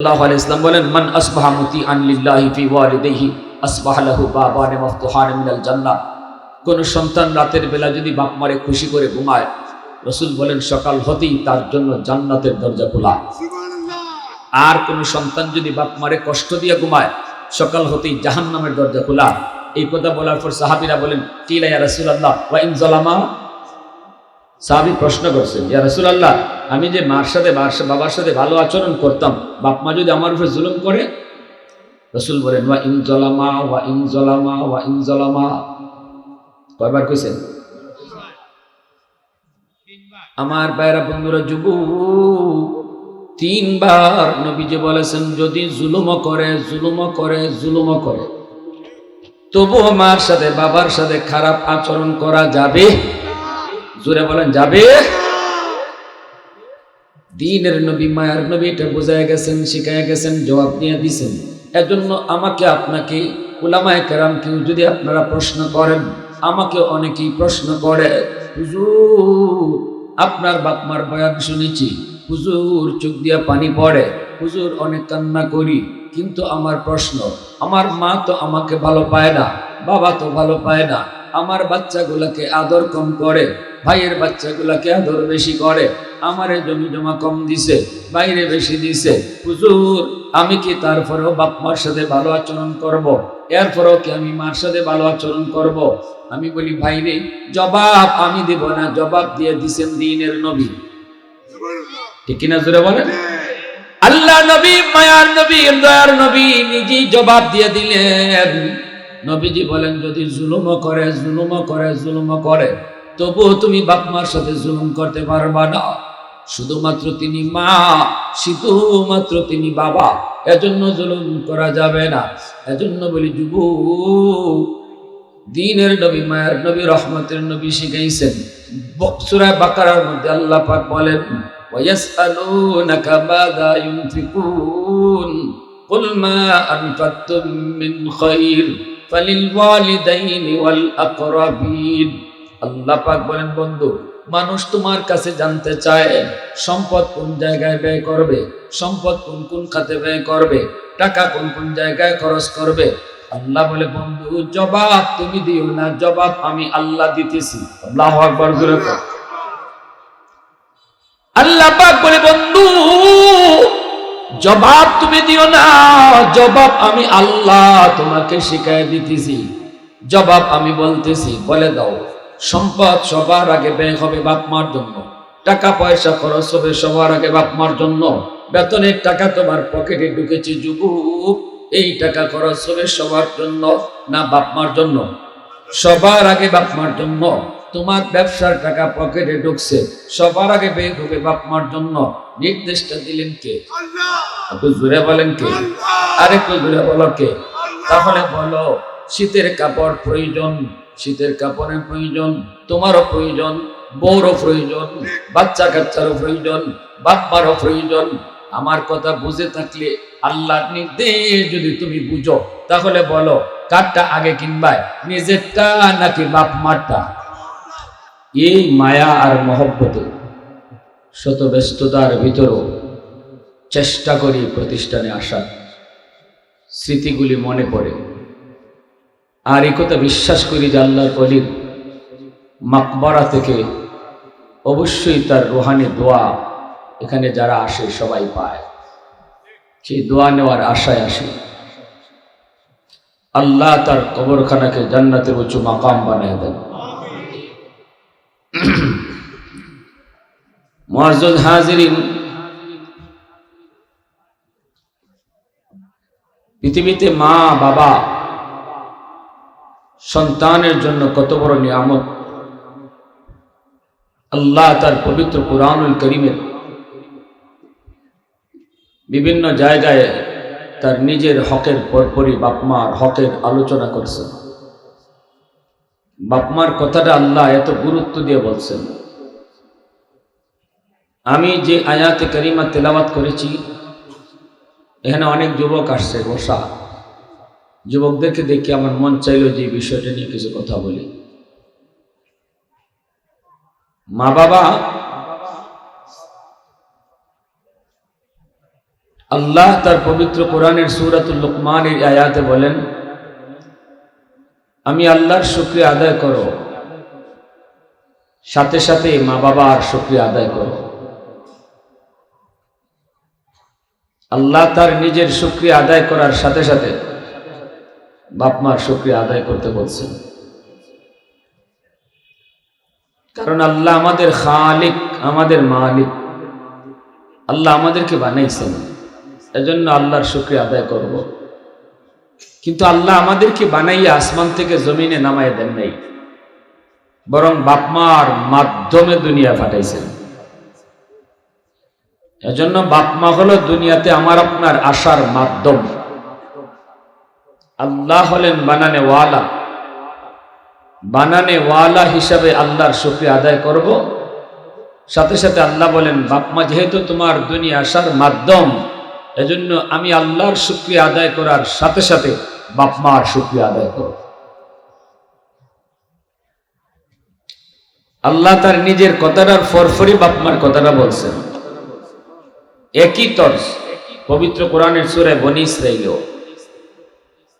আল্লাহ ইসলাম বলেন মান আসবাহা মুতি আনলিল্লাহি ফি ওয়ালিদাইহি আসবাহ লাহু বাবানে মফতুহান মিনাল জান্নাহ। কোন সন্তান রাতের বেলা যদি বাপ মারে খুশি করে ঘুমায় রসুল বলেন সকাল হতেই তার জন্য জান্নাতের দরজা খোলা। আর কোন সন্তান যদি বাপ মারে কষ্ট দিয়ে ঘুমায় সকাল হতেই জাহান্নামের দরজা খোলা। এই কথা বলার পর সাহাবীরা বলেন কিলা ইয়া রাসূলুল্লাহ ওয়া ইন জালামা সাহাবি প্রশ্ন করছেন ইয়া রাসূলুল্লাহ আমি যে মার সাথে বাবার সাথে ভালো আচরণ করতাম, বাপ মা যদি আমার উপরে জুলুম করে, রসুল বলেন, ওয়া ইন জলামা, ওয়া ইন জলামা, ওয়া ইন জলামা। কয়বার কইছেন? আমার পায়রা বন্ধুরা, যুব, তিনবার নবীজি বলেছেন, যদি জুলুম করে জুলুম করে জুলুম করে, তবুও মার সাথে, বাবার সাথে খারাপ আচরণ করা যাবে? জোরে বলেন, যাবে? দিনের নবী, মায়ার নবী এটা বোঝায় গেছেন, শিখায় গেছেন, জবাব নিয়ে দিছেন। এজন্য আমাকে আপনাকে, উলামায় কেরাম কেউ যদি আপনারা প্রশ্ন করেন, আমাকে অনেকেই প্রশ্ন করে, হুজুর, আপনার বাপমার বয়ান শুনেছি। হুজুর, চোখ দিয়া পানি পড়ে। হুজুর, অনেক কান্না করি, কিন্তু আমার প্রশ্ন, আমার মা তো আমাকে ভালো পায় না, বাবা তো ভালো পায় না। আমার বাচ্চাগুলোকে আদর কম করে, ভাইয়ের বাচ্চাগুলোকে আদর বেশি করে। আমারে জমি জমা কম দিছে, বাইরে বেশি দিছে। হুজুর, আমি কি তারপরেও বাপ মার সাথে ভালো আচরণ করব। এরপরেও কি আমি মার সাথে ভালো আচরণ করব। আমি বলি ভাইরে জবাব আমি দেব না, জবাব দিয়ে দিছেন দিনের নবী। ঠিক কিনা জোরে বলেন? আল্লাহ নবী, মায়ার নবী, দয়ার নবী নিজেই জবাব দিয়ে দিলেন। নবীজি বলেন, যদি জুলুম করে জুলুম করে জুলুম করে, তবুও তুমি বাপ মার সাথে জুলুম করতে পারবা না। শুধুমাত্র তিনি মা শুধুমাত্র তিনি বাবা এজন্য জুলুম করা যাবে না এজন্য বলি যুব দিনের নবী মায়ের নবী রহমতের নবী শিখাইছেন বক্সুরা বাকারার মধ্যে আল্লাহ পাক বলেন ويسألونك ماذا ينفقون قل ما أنفقتم من خير فللوالدين والأقربين আল্লাহ পাক বলেন বন্ধু মানুষ তোমার কাছে জানতে চায়, সম্পদ কোন জায়গায় ব্যয় করবে, সম্পদ কোন কোন খাতে ব্যয় করবে, টাকা কোন কোন জায়গায় খরচ করবে। আল্লাহ বলে, বন্ধু, জবাব তুমি দিও না, জবাব আমি আল্লাহ দিতেছি। আল্লাহ আকবর কর। আল্লাহ বলে, বন্ধু, জবাব তুমি দিও না, জবাব আমি আল্লাহ তোমাকে শিখাই দিতেছি। জবাব আমি বলতেছি, বলে দাও। সম্পদ সবার আগে ব্যয় হবে বাপ মার জন্য। টাকা পয়সা খরচ হবে সবার আগে বাপ মার জন্য। বেতনের টাকা তোমার পকেটে ঢুকেছে যুবক। এই টাকা খরচ হবে সবার জন্য না বাপ মার জন্য। সবার আগে বাপ মার জন্য। তোমার ব্যবসার টাকা পকেটে ঢুকছে সবার আগে বের হবে বাপ মার জন্য। নির্দেশটা দিলেন কে? একটু জোরে বলেন কে? আর একটু জোরে বলো কে? তাহলে বলো শীতের কাপড় প্রয়োজন। শীতের কাপড়ের প্রয়োজন, তোমারও প্রয়োজন, বউরও প্রয়োজন, বাচ্চা কাচ্চারও প্রয়োজন, বাপ্পারও প্রয়োজন। আমার কথা বুঝে থাকলে আল্লাহ নির্দেশ যদি তুমি বুঝো, তাহলে বলো, কারটা আগে কিনবাই নিজেরটা নাকি বাপ মারটা এই মায়া আর মহব্বতে শত ব্যস্ততার ভিতরও চেষ্টা করি প্রতিষ্ঠানে আসার। স্মৃতিগুলি মনে পড়ে। আর এই কথা বিশ্বাস করি যে আল্লাহর অলির মাকবরা থেকে অবশ্যই তার রোহানি দোয়া এখানে যারা আসে সবাই পায়। সেই দোয়া নেওয়ার আশায় আসে। আল্লাহ তার কবরখানাকে জান্নাতের উঁচু মাকাম বানিয়ে দেন। মুআজ্জাজ হাজিরিন পৃথিবীতে মা, বাবা সন্তানের জন্য কত বড় নিয়ামত। আল্লাহ তার পবিত্র কোরআনুল করিমের বিভিন্ন জায়গায় তার নিজের হকের পরপরই বাপমার হকের আলোচনা করছেন। বাপমার কথাটা আল্লাহ এত গুরুত্ব দিয়ে বলছেন। আমি যে আয়াতে করিমা তেলাওয়াত করেছি, এখানে অনেক যুবক আসছে বসা। যুবকদেরকে দেখে আমার মন চাইল যে বিষয়টা নিয়ে কিছু কথা বলি। মা বাবা, আল্লাহ তার পবিত্র কোরআনের সুরাতুল লুকমানের আয়াতে বলেন, আমি আল্লাহর শুক্রিয়া আদায় করো। সাথে সাথে মা বাবার শুক্রিয়া আদায় করো। আল্লাহ তার নিজের শুক্রিয়া আদায় করার সাথে সাথে বাপ মার শুক্রিয়া আদায় করতে বলছেন। কারণ আল্লাহ আমাদের খালিক, আমাদের মালিক। আল্লাহ আমাদেরকে বানাইছেন। এজন্য আল্লাহর শুক্রিয়া আদায় করব। কিন্তু আল্লাহ আমাদেরকে বানাইয়া আসমান থেকে জমিনে নামায় দেন নাই। বরং বাপমার মাধ্যমে দুনিয়া পাঠাইছেন। এজন্য বাপমা হলো দুনিয়াতে আমার আপনার আসার মাধ্যম। আল্লাহ হলেন বানানে ওয়ালা। বানানে ওয়ালা হিসাবে আল্লাহর শুক্রিয়া আদায় করব। সাথে সাথে আল্লাহ বলেন বাপমা যেহেতু তোমার দুনিয়া আসার মাধ্যম, এজন্য আমি আল্লাহর শুক্রিয়া আদায় করার সাথে সাথে বাপমার শুক্রিয়া আদায় করব। আল্লাহ তার নিজের কথাটার ফরফরি বাপমার কথাটা বলছেন। একই তর্জ, পবিত্র কোরআনের সুরে বনিস রইল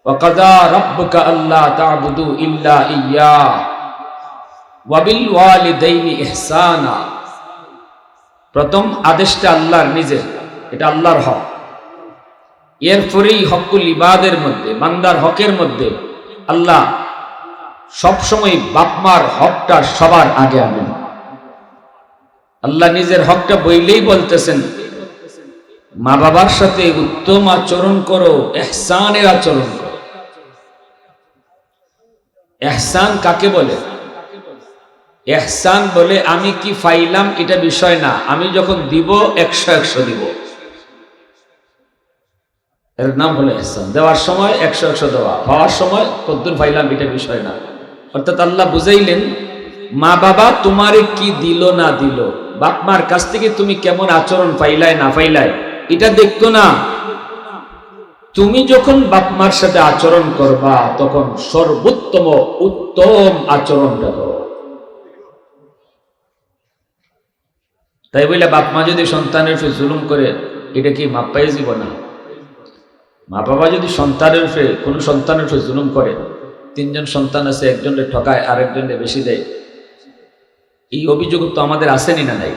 وقضى ربك ألا تعبدوا إلا إياه وبالوالدين إحسانا প্রথম আদেশটা আল্লাহর নিজের এটা আল্লাহর হক এরপরেই হকুল ইবাদের মধ্যে বান্দার হকের মধ্যে আল্লাহ সবসময় বাপমার হকটা সবার আগে আনেন আল্লাহ নিজের হকটা বইলেই বলতেছেন মা বাবার সাথে উত্তম আচরণ করো এহসানের আচরণ করো এহসান কাকে বলে? এহসান বলে, আমি কি ফাইলাম? এটা বিষয় না। আমি যখন দিব, একশো একশো দিব। এর নাম হলো এহসান। দেওয়ার সময় একশো একশো দেওয়া। পাওয়ার সময় কদ্দুর ফাইলাম, এটা বিষয় না। অর্থাৎ আল্লাহ বুঝাইলেন, মা বাবা তোমারে কি দিল না দিল? বাপ মার কাছ থেকে তুমি কেমন আচরণ পাইলাই না পাইলাই এটা দেখতো না। তুমি যখন বাপ মার সাথে আচরণ করবা, তখন সর্বোত্তম উত্তম আচরণটা করো তাই বলে বাপ মা যদি সন্তানের উপরে জুলুম করে, এটা কি মাপ পাই যাব না? মা বাবা যদি সন্তানের উপরে, কোনো সন্তানের উপরে জুলুম করে, তিনজন সন্তান আছে, একজনের ঠকায় আরেকজনে বেশি দেয়, এই অভিযোগ তো আমাদের আসেনি না নাই?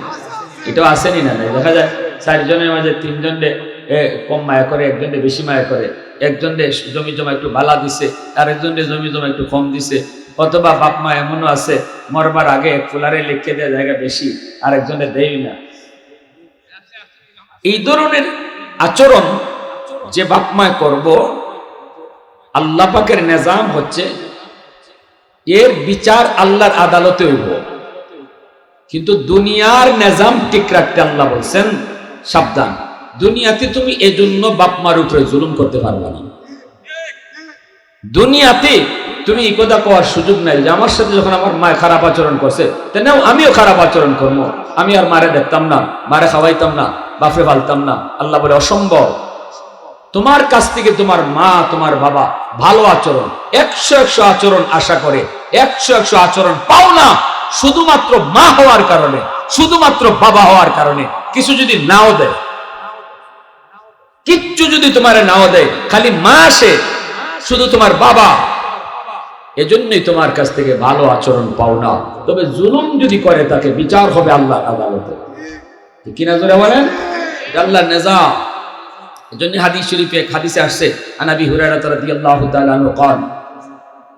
এটাও আসেনি না নাই? দেখা যায় চারজনের মাঝে তিনজনে কম মায়া করে একজনে বেশি মায়া করে একজনে জমি জমা একটু বালা দিছে আর আরেকজনে জমি জমা একটু কম দিছে, অথবা বাপ মা এমনও আছে, মরবার আগে ফুলারে লিখে দেওয়া জায়গা বেশি আরেকজনে দেয় না। এই ধরনের আচরণ যে বাপ মায় করব, আল্লাহ পাকের নিজাম হচ্ছে, এর বিচার আল্লাহর আদালতে হইব কিন্তু দুনিয়ার নিজাম ঠিক রাখতে আল্লাহ বলছেন, সাবধান। দুনিয়াতে তুমি এজন্য বাপ মার উপরে জুলুম করতে পারবে না। দুনিয়াতে তুমি এই কথা সুযোগ নাই যে আমার সাথে যখন আমার মা খারাপ আচরণ করছে তেনাও আমিও খারাপ আচরণ করব। আমি আর মারে দেখতাম না, মারে খাওয়াইতাম না বাপরে ফালতাম না। আল্লাহ বলে, অসম্ভব। তোমার কাছ থেকে তোমার মা, তোমার বাবা ভালো আচরণ, একশো একশো আচরণ আশা করে, একশো একশো আচরণ পাও না, শুধুমাত্র মা হওয়ার কারণে, শুধুমাত্র বাবা হওয়ার কারণে, কিছু যদি নাও দেয় যদি তোমার নাও দেয় খালি মা আসে শুধু তোমার বাবা এজন্যই তোমার কাছ থেকে ভালো আচরণ পাও না তবে জুলুম যদি করে তাকে বিচার হবে আল্লাহ আদালতে কিনা জোরে বলেন আল্লাহ নেজাম এজন্য হাদিস শরীফে এক হাদিসে আসছে আনাবি হুরায়রা রাদিয়াল্লাহু তাআলা আনহু قال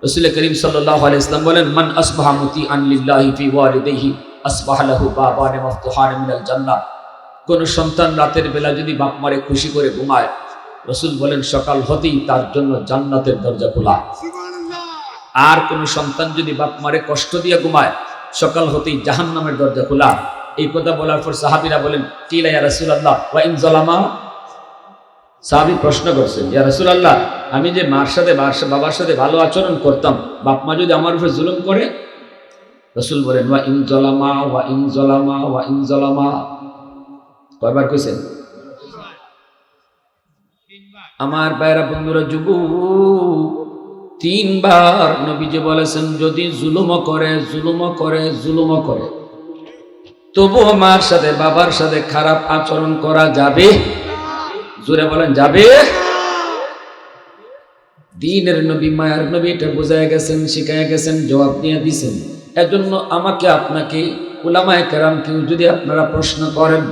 রাসূল করিম সাল্লাল্লাহু আলাইহি ওয়াসাল্লাম বলেন মান আসবাহা মুতিআন লিল্লাহি ফি ওয়ালিদাইহি আসবাহা লাহু বাবান মাফতুহান মিনাল জান্নাহ কোন সন্তান রাতের বেলা যদি বাপ মারে খুশি করে ঘুমায় রসুল বলেন, সকাল হতেই তার জন্য জান্নাতের দরজা খোলা। আর কোন সন্তান যদি বাপ মারে কষ্ট দিয়ে ঘুমায়, সকাল হতেই জাহান্নামের দরজা খোলা। এই কথা বলার পর সাহাবিরা বলেন, কিলা ইয়া রাসূলুল্লাহ, ওয়া ইন জালামা সাহাবি প্রশ্ন করছেন, ইয়া রাসূলুল্লাহ, আমি যে মার সাথে বাবার সাথে ভালো আচরণ করতাম, বাপ মা যদি আমার উপরে জুলুম করে? রসুল বলেন, ওয়া ইন জলামা ওয়া জলামা ওয়া জলামা কয়বার কইছেন? আমার বাইরা বন্ধুরা যুব তিনবার নবীজি বলেছেন, যদি জুলুম করে জুলুম করে জুলুম করে, তবুও মার সাথে, বাবার সাথে খারাপ আচরণ করা যাবে? জোরে বলেন, যাবে? দিনের নবী, মায়ার নবী এটা বোঝায় গেছেন শিখায় গেছেন, জবাব নিয়ে দিছেন। এজন্য আমাকে আপনাকে ওলামায় কেরাম কেউ যদি আপনারা প্রশ্ন করেন,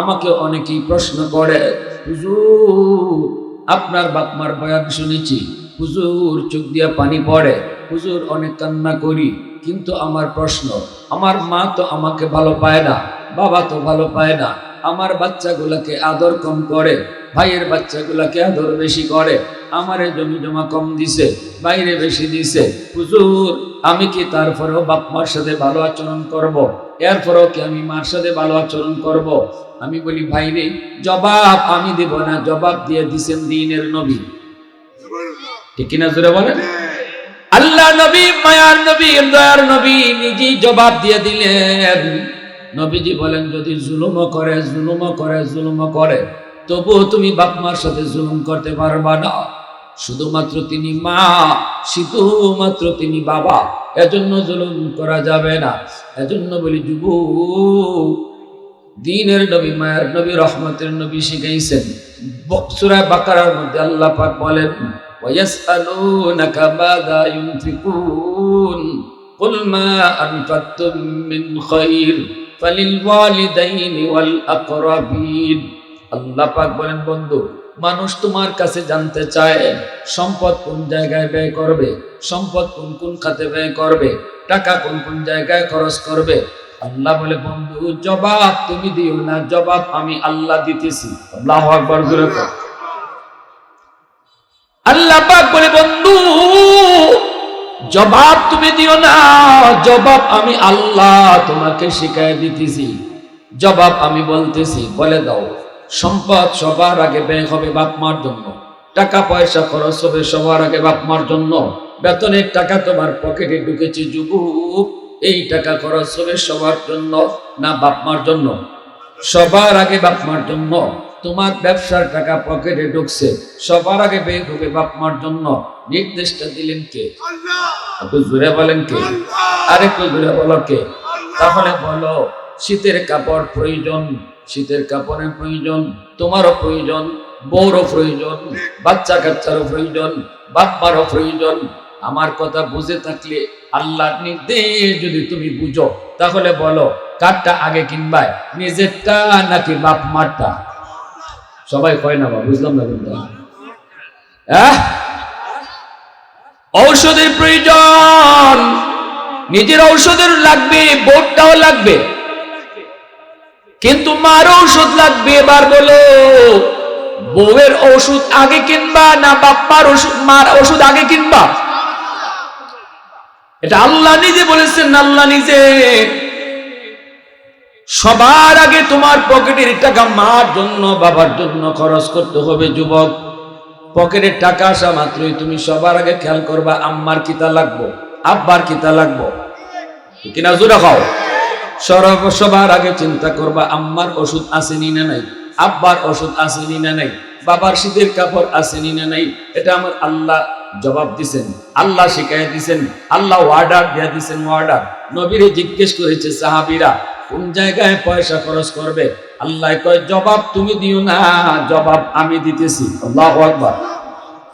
আমাকে অনেকেই প্রশ্ন করে, হুজুর আপনার বাপমার বয়ান শুনেছি। হুজুর চোখ দিয়া পানি পড়ে। হুজুর অনেক কান্না করি। কিন্তু আমার প্রশ্ন, আমার মা তো আমাকে ভালো পায় না, বাবা তো ভালো পায় না। আমার বাচ্চাগুলোকে আদর কম করে, ভাইয়ের বাচ্চাগুলোকে আদর বেশি করে। আমারে জমি জমা কম দিছে, বাইরে বেশি দিছে। হুজুর, আমি কি তারপরেও বাপ মার সাথে ভালো আচরণ করব। এরপরেও কি আমি মার সাথে ভালো আচরণ করব। আমি বলি, ভাই রে, জবাব আমি দেব না, জবাব দিয়ে দিছেন দিনের নবী। ঠিক কিনা জোরে বলেন? আল্লাহ নবী, মায়ার নবী, দয়ার নবী নিজেই জবাব দিয়ে দিলেন। নবীজি বলেন, যদি জুলুমও করে জুলুমও করে জুলুমও করে, তবুও তুমি বাপ মার সাথে জুলুম করতে পারবা না। শুধুমাত্র তিনি মা, শুধুমাত্র তিনি বাবা, এজন্য জুলুম করা যাবে না। এজন্য বলি যুব দিনের নবী মায়ের নবী রহমতের নবী শিখাইছেন সুরায় বাকারার মধ্যে আল্লাহ পাক বলেন ويسألونك ماذا ينفقون قل ما أنفقتم من خير فللوالدين والأقربين আল্লাহ পাক বলেন বন্ধু মানুষ তোমার কাছে জানতে চায় সম্পদ কোন জায়গায় ব্যয় করবে সম্পদ কোন কোন খাতে ব্যয় করবে টাকা কোন কোন জায়গায় খরচ করবে আল্লাহ বলে, বন্ধু, জবাব তুমি দিও না, জবাব আমি আল্লাহ দিতেছি। আল্লাহ আকবর কর। আল্লাহ পাক বলে, বন্ধু, জবাব তুমি দিও না, জবাব আমি আল্লাহ তোমাকে শিখাই দিতেছি। জবাব আমি বলতেছি, বলে দাও। সম্পদ সবার আগে ব্যয় হবে বাপ মার জন্য। টাকা পয়সা খরচ হবে সবার আগে বাপ মার জন্য। বেতনের টাকা তোমার পকেটে ঢুকেছে, যুবক। এই টাকা খরচ হবে সবার জন্য না বাপ মার জন্য? সবার আগে বাপমার জন্য। তোমার ব্যবসার টাকা পকেটে ঢুকছে সবার আগে বের হবে বাপ মার জন্য। নির্দেশটা দিলেন কে? একটু জোরে বলেন কে? আরেকটু জোরে বলো কে? তাহলে বলো শীতের কাপড় প্রয়োজন শীতের কাপড়ের প্রয়োজন তোমারও প্রয়োজন বউরও প্রয়োজন বাচ্চা কাচ্চারও প্রয়োজন বাপ্পারও প্রয়োজন। আমার কথা বুঝে থাকলে আল্লাহর নির্দেশ যদি তুমি বুঝো, তাহলে বলো, কারটা আগে কিনবাই, নিজেরটা নাকি বাপ মারটা? সবাই কয় না বা বুঝলাম না কিন্তু ঔষধের প্রয়োজন। নিজের ঔষধের লাগবে বোর্ডটাও লাগবে। কিন্তু মার ঔষধ লাগবে, এবার বলো, বউয়ের ওষুধ আগে কিনবা না বাপ্পার ওষুধ মার ওষুধ আগে কিনবা? এটা আল্লাহ নিজে বলেছেন, আল্লাহ নিজে। সবার আগে তোমার পকেটের টাকা মার জন্য, বাবার জন্য খরচ করতে হবে, যুবক। পকেটের টাকা আসা মাত্রই তুমি সবার আগে খেয়াল করবা, আম্মার কিতা লাগবো, আব্বার কিতা লাগবো। কিনা জোরে খাও সরব সবার আগে চিন্তা করবা, আম্মার ওষুধ আসেনি না নাই, আব্বার ওষুধ আসেনি না নাই, বাবার শীতের কাপড় আসেনি না নাই, এটা আমার আল্লাহ জবাব দিছেন, আল্লাহ শিখাই দিছেন, আল্লাহ ওয়ার্ডার দিয়া দিছেন ওয়ার্ডার নবীরে জিজ্ঞেস করেছে সাহাবিরা, কোন জায়গায় পয়সা খরচ করবে? আল্লাহ কয়, জবাব তুমি দিও না, জবাব আমি দিতেছি। আল্লাহ আকবার।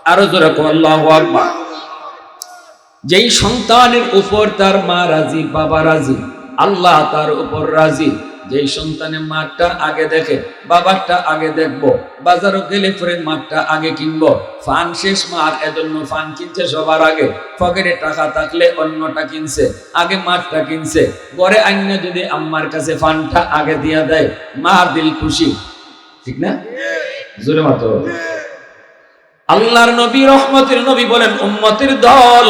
আরও জোরে আল্লাহ আকবার। যেই সন্তানের উপর তার মা রাজি, বাবা রাজি, আল্লাহ তার উপর রাজি যেই সন্তানের মাঠটা আগে দেখে, বাবারটা আগে দেখব, বাজারও গেলে পরে মাঠটা আগে কিনবো। ফান শেষ মার এজন্য ফান কিনছে সবার আগে। পকেটে টাকা থাকলে অন্যটা কিনছে, আগে মাঠটা কিনছে। ঘরে আইনে যদি আম্মার কাছে ফানটা আগে দিয়া দেয় মার দিল খুশি। ঠিক না? জোরে মাতো। আল্লাহর নবী, রহমতের নবী বলেন, উম্মতের দল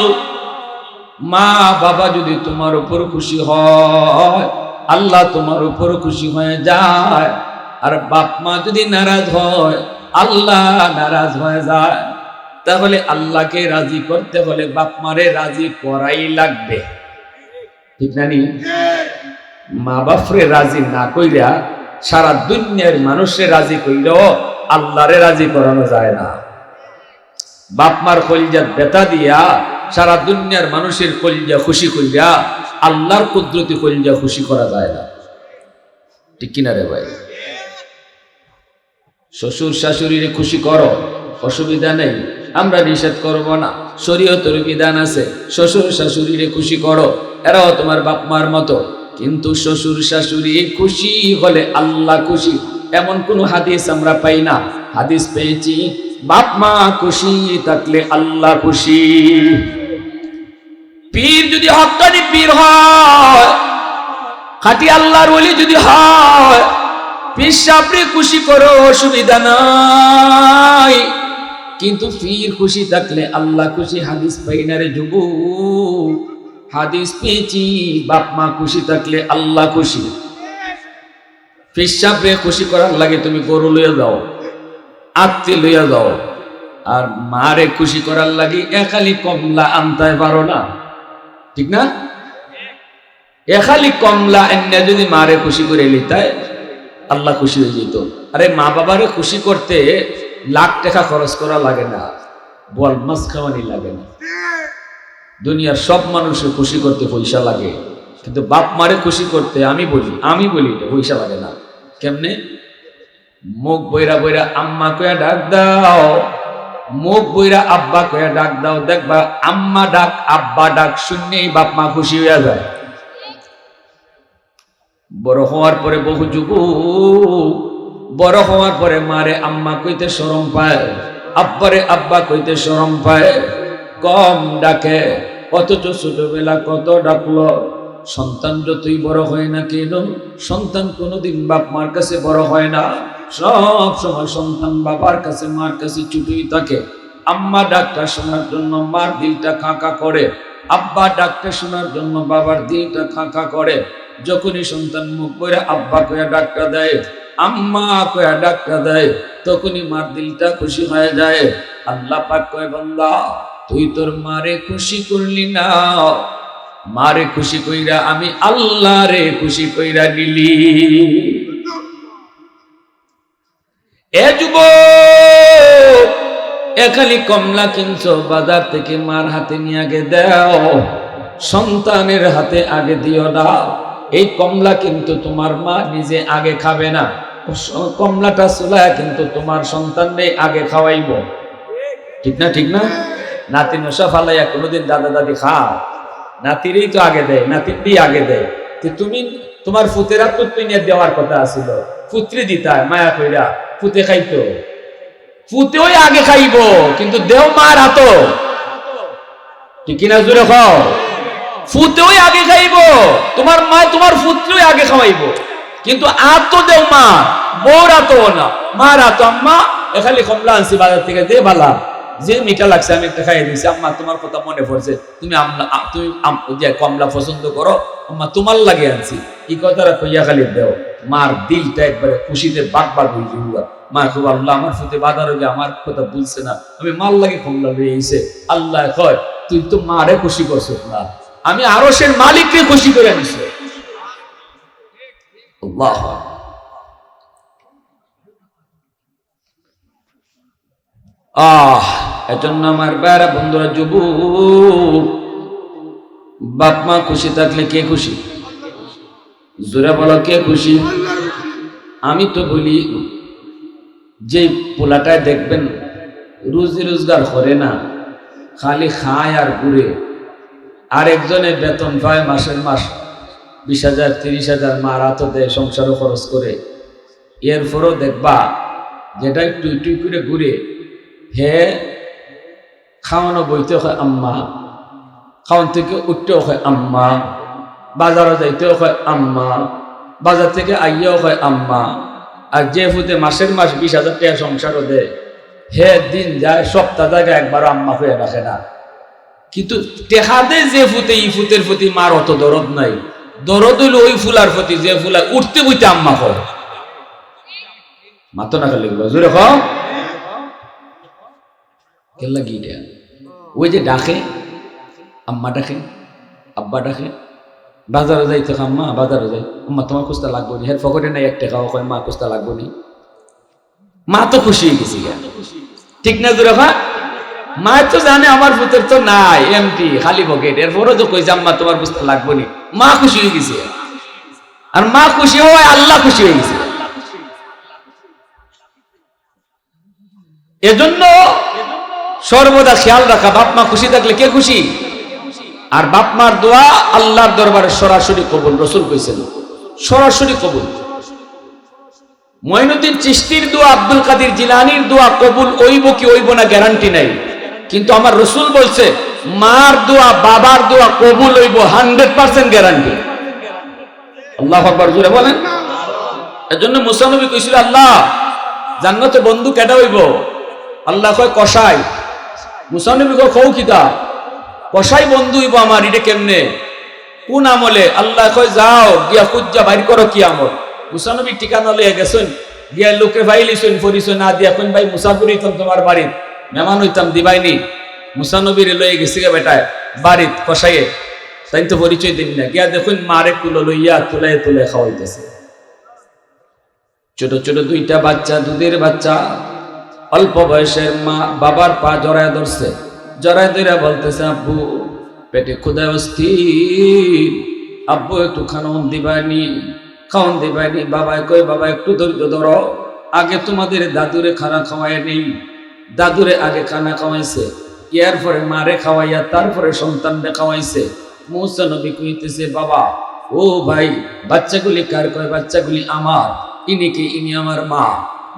মা বাবা যদি তোমার উপর খুশি হয় আল্লাহ তোমার উপর খুশি হয়ে যায়। আর বাপ মা যদি নারাজ হয়, আল্লাহ নারাজ হয়ে যায়। তাহলে আল্লাহকে রাজি করতে হলে বাপ মারে রাজি করাই লাগবে। ঠিক না নি? মা বাপরে রাজি না কইরা সারা দুনিয়ার মানুষের রাজি কইলেও আল্লাহরে রাজি করানো যায় না। বাপ মার কলিজা বেতা দিয়া সারা দুনিয়ার মানুষের কলিজা খুশি করিয়া আল্লাহর কুদরতি কলিজা খুশি করা যায় না। ঠিক কিনা রে ভাই? শ্বশুর শাশুড়িরে খুশি করো, অসুবিধা নেই, আমরা নিষেধ করব না। শরীয়তের বিধান আছে, শ্বশুর শাশুড়িরে খুশি করো, এরাও তোমার বাপ মার মতো। কিন্তু শ্বশুর শাশুড়ি খুশি হলে আল্লাহ খুশি। এমন কোনো হাদিস আমরা পাই না। হাদিস পেয়েছি, বাপ মা খুশি থাকলে আল্লাহ খুশি। পীর যদি হকানি পীর হয়, খাটি আল্লাহর ওলি যদি হয়, পীর সাপড়ে খুশি করো অসুবিধা নাই। কিন্তু পীর খুশি থাকলে আল্লাহ খুশি, হাদিস পাই না রে হাদিস পেয়েছি, বাপ মা খুশি থাকলে আল্লাহ খুশি। পীর খুশি করার লাগে তুমি গরু লইয়া যাও, আত্মীয় লইয়া যাও। আর মারে খুশি করার লাগে একালি কমলা আনতে পারো না। ঠিক না? এখালি কমলা এনে যদি মারে খুশি করে লিতায় আল্লাহ খুশি হয়ে যেত। আরে মা বাবারে খুশি করতে লাখ টাকা খরচ করা লাগে না, বল মাছ খাওয়ানি লাগে না। দুনিয়ার সব মানুষের খুশি করতে পয়সা লাগে, কিন্তু বাপ মারে খুশি করতে আমি বলি আমি বলি এটা পয়সা লাগে না। কেমনে? মুখ বইরা বইরা আম্মা কয়া ডাক দাও। মুখ বইরা আব্বা কয়া ডাক দাও, দেখবা আম্মা ডাক, আব্বা ডাক শুনলেই বাপ মা খুশি হয়ে যায়। বড় হওয়ার পরে বহু যুব বড় হওয়ার পরে মারে আম্মা কইতে সরম পায়, আব্বারে আব্বা কইতে সরম পায়, কম ডাকে, অথচ ছোটবেলা কত ডাকলো, সন্তান যতই বড় হয় না কেন, সন্তান কোনোদিন বাপ মার কাছে বড় হয় না। সব সময় সন্তান বাবার কাছে, মার কাছে ছুটুই থাকে। আম্মা ডাক্তার শোনার জন্য মার দিলটা কাঁকা করে। আব্বা ডাক্তার শোনার জন্য বাবার দিলটা কাঁকা করে। যখনই সন্তান মুখ করে আব্বা কয়া ডাক্তার দেয়, আম্মা কয়া ডাক্তার দেয়, তখনই মার দিলটা খুশি হয়ে যায়। আল্লাহ পাক কয়, বান্দা, তুই তোর মারে খুশি করলি না। মারে খুশি কইরা আমি আল্লাহ রে খুশি কইরা নিলি এ কমলা কিনছো, বাজার থেকে মার হাতে নিয়ে আগে দাও, সন্তানের হাতে আগে দিও না। এই কমলা কিন্তু তোমার মা নিজে আগে খাবে না। কমলাটা চুলায় কিন্তু তোমার সন্তানরে আগে খাওয়াইব। ঠিক না ঠিক না? নাতি নশা ফালাইয়া কোনোদিন দাদা দাদি খা নাতিরই তো আগে দেয়, নাতিরই আগে দেয়। তুমি, তোমার ফুতেরা তো তুই দেওয়ার কথা আছিল। পুত্রি দিতায়, মায়া কইরা। ফুতে খাইতো। ফুতেওই আগে খাইব, কিন্তু দেও মার হাত ঠিক না জোরে খাও ফুতেওই আগে খাইব, তোমার মা তোমার পুত্রই আগে খাওয়াইব। কিন্তু আর তো দেও মা বউর আতো না। মার আতো আম্মা এখানে কমলা আনছি বাজার থেকে, দে বালা। যে মিঠা লাগছে আমি একটা খাইয়ে দিয়েছি আম্মা, তোমার কথা মনে পড়ছে। তুমি আমলা, তুমি যে কমলা পছন্দ করো, আম্মা, তোমার লাগে আনছি। এই কথাটা কইয়া খালি দেও। মার দিলটা একবারে খুশিতে বাক বাক হয়ে যাব মা খুব আল্লাহ আমার বাজার হয়ে আমার কথা না। আমি মাল লাগে কমলা এসে আল্লাহ কয়, তুই তো মারে খুশি করছ না। আমি আরও সে মালিককে খুশি করে আহ, এজন্য আমার বেড়া বন্ধুরা যুব বাপ মা খুশি থাকলে কে খুশি? জোরে বলো, কে খুশি? আমি তো বলি যে পোলাটায় দেখবেন রুজি রোজগার করে না, খালি খায় আর ঘুরে। আরেকজনে বেতন পায় মাসের মাস বিশ হাজার, তিরিশ হাজার মারা তো দেয়, সংসারও খরচ করে। এরপরও দেখবা, যেটা একটু টুই করে ঘুরে, হে, খাওয়ানো বইতে হয় আম্মা, খাওয়ান থেকে উঠতেও হয় আম্মা। বাজারও যাইতেও হয় আম্মা। বাজার থেকে আইয়াও হয় আম্মা। আর যে ফুতে মাসের মাস বিশ হাজার টাকা সংসারও দেয় হে দিন যায়, সপ্তাহ জায়গায় একবার আম্মা হয়ে রাখে না। কিন্তু টেহাদে যে ফুতে ই ফুতের প্রতি মার অত দরদ নাই। দরদ হইল ওই ফুলার প্রতি, যে ফুলা উঠতে বইতে আম্মা হয়। মাতো না খালি জোরে কেল্লা ওই যে ডাকে, আম্মা ডাকে, আব্বা ডাকে। বাজারে যাইতে মা বাজারে যাই। আম্মা, তোমার কুস্তা লাগবো নি? হের ফকটে নাই এক টাকা কয় মা কুস্তা লাগবো নি? মা তো খুশি হয়ে গেছি। ঠিক না খা মা তো জানে আমার পুতের তো নাই এমপি খালি পকেট এরপরও তো কই আম্মা, তোমার কুস্তা লাগবো নি। মা খুশি হয়ে গেছে আর মা খুশি হয় আল্লাহ খুশি হয়ে গেছে। এজন্য সর্বদা খেয়াল রাখা, বাপ মা খুশি থাকলে কে খুশি? আর বাপ মার দোয়া আল্লাহর দরবারে সরাসরি কবুল, রসুল কইছেন, সরাসরি কবুল। মঈনুদ্দিন চিস্তির দোয়া, আব্দুল কাদির জিলানির দোয়া কবুল ওইব কি ওইব না গ্যারান্টি নাই। কিন্তু আমার রসুল বলছে, মার দোয়া, বাবার দোয়া কবুল হইব, হান্ড্রেড পার্সেন্ট গ্যারান্টি। আল্লাহ আকবার জুড়ে বলেন। এর জন্য মুসানবী কইছিল, আল্লাহ, জান্নাতে বন্ধু কেটা হইব। আল্লাহ কয় কষাই মুসানবী কয় খৌ কিতা কষাই বন্ধু হইব আমার, এটা কেমনে? কোন আমলে? আল্লাহ কয়, যাও, গিয়া খুঁজা বাইর করো কি আমল? মুসানবী ঠিকানা লইয়া গেছেন, গিয়া লোকে ভাইলিছেন ফরিছ, না, দিয়া কোন ভাই মুসাফির হইতাম তোমার বাড়ির। মেহমান হইতাম, দিবাইনি। মুসানবীরে লইয়া গেছে গে বেটায় বাড়িত কষাইয়ে, তাই তো পরিচয় দিন না। গিয়া দেখুন, মারে কুলো লইয়া তুলে তুলে খাওয়াইতেছে। ছোট ছোট দুইটা বাচ্চা, দুধের বাচ্চা। অল্প বয়সের মা, বাবার পা জড়ায় ধরছে। জড়ায় ধরে বলতেছে, আব্বু, পেটে ক্ষুদায় অস্থির। আব্বু, একটু খাওয়ন দিবানি খাওয়ন দিবানি। বাবাই কই বাবা, একটু ধৈর্য ধরো। আগে তোমাদের দাদুরে খানা খাওয়ায় নেই। দাদুরে আগে খানা খাওয়াইছে। ইয়ার পরে মারে খাওয়াইয়া তারপরে সন্তানরে খাওয়াইছে। মৌসা নবী কইতেছে, বাবা, ও ভাই, বাচ্চাগুলি কার কয়? বাচ্চাগুলি আমার। ইনি কি? ইনি আমার মা।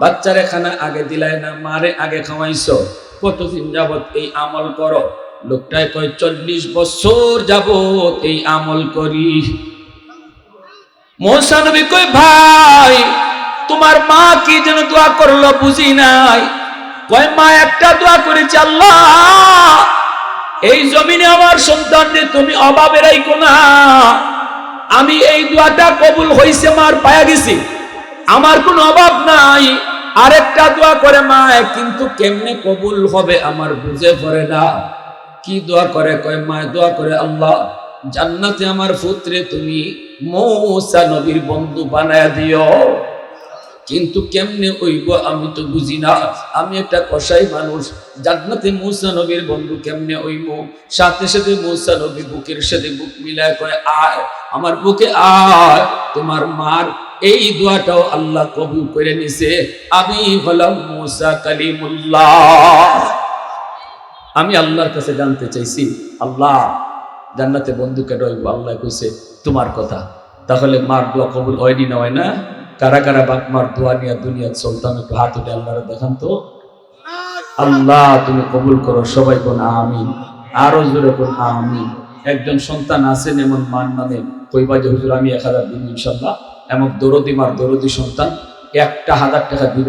বাচ্চারে খানা আগে দিলাই না? মারে আগে খাওয়াইছো? কতদিন যাবত এই আমল করো? লোকটায় কয়, চল্লিশ বছর যাবত এই আমল করি। মৌসা নবী কই ভাই, তোমার মা কি যেন দোয়া করল বুঝি নাই। কয়, মা, একটা দোয়া করেছে, আল্লাহ। এই জমিনে আমার সন্তানদের তুমি অভাবে রাইকো না। আমি এই দোয়াটা কবুল হইছে, মার পায়া গেছি। আমার কোনো অভাব নাই। আরেকটা দোয়া করে মা কিন্তু কেমনে কবুল হবে আমার বুঝে পড়ে না? কি দোয়া করে? কয় মা দোয়া করে আল্লাহ, জান্নাতে আমার পুত্রে তুমি মৌসা নবীর বন্ধু বানায় দিও। কিন্তু কেমনে ওইব আমি তো বুঝি না। আমি একটা কষাই মানুষ, জান্নাতে মৌসা নবীর বন্ধু কেমনে ওইব সাথে সাথে মৌসা নবী বুকের সাথে বুক মিলায় কয়, আয়, আমার বুকে আয়, তোমার মার এই দোয়াটাও আল্লাহ কবুল করে নিছে। আমি হলাম মৌসা কালিমুল্লাহ। আমি আল্লাহর কাছে জানতে চাইছি, আল্লাহ, জান্নাতে বন্ধুকে রইব আল্লাহ কইছে, তোমার কথা। তাহলে মার দোয়া কবুল হয়নি না হয় না? কারা কারা বাপ মার দোয়া নিয়ে দুনিয়া চলতাম, একটু হাত উঠে আল্লাহরে দেখান তো। আল্লাহ, তুমি কবুল করো, সবাই কোন আমিন। আরও জোরে কোন আমিন। একজন সন্তান আছেন এমন মান নামে কইবা যে, হুজুর, আমি এক হাজার দিন ইনশাল্লাহ এমন দরদি মার দরদি সন্তান একটা হাজার টাকা দিবেন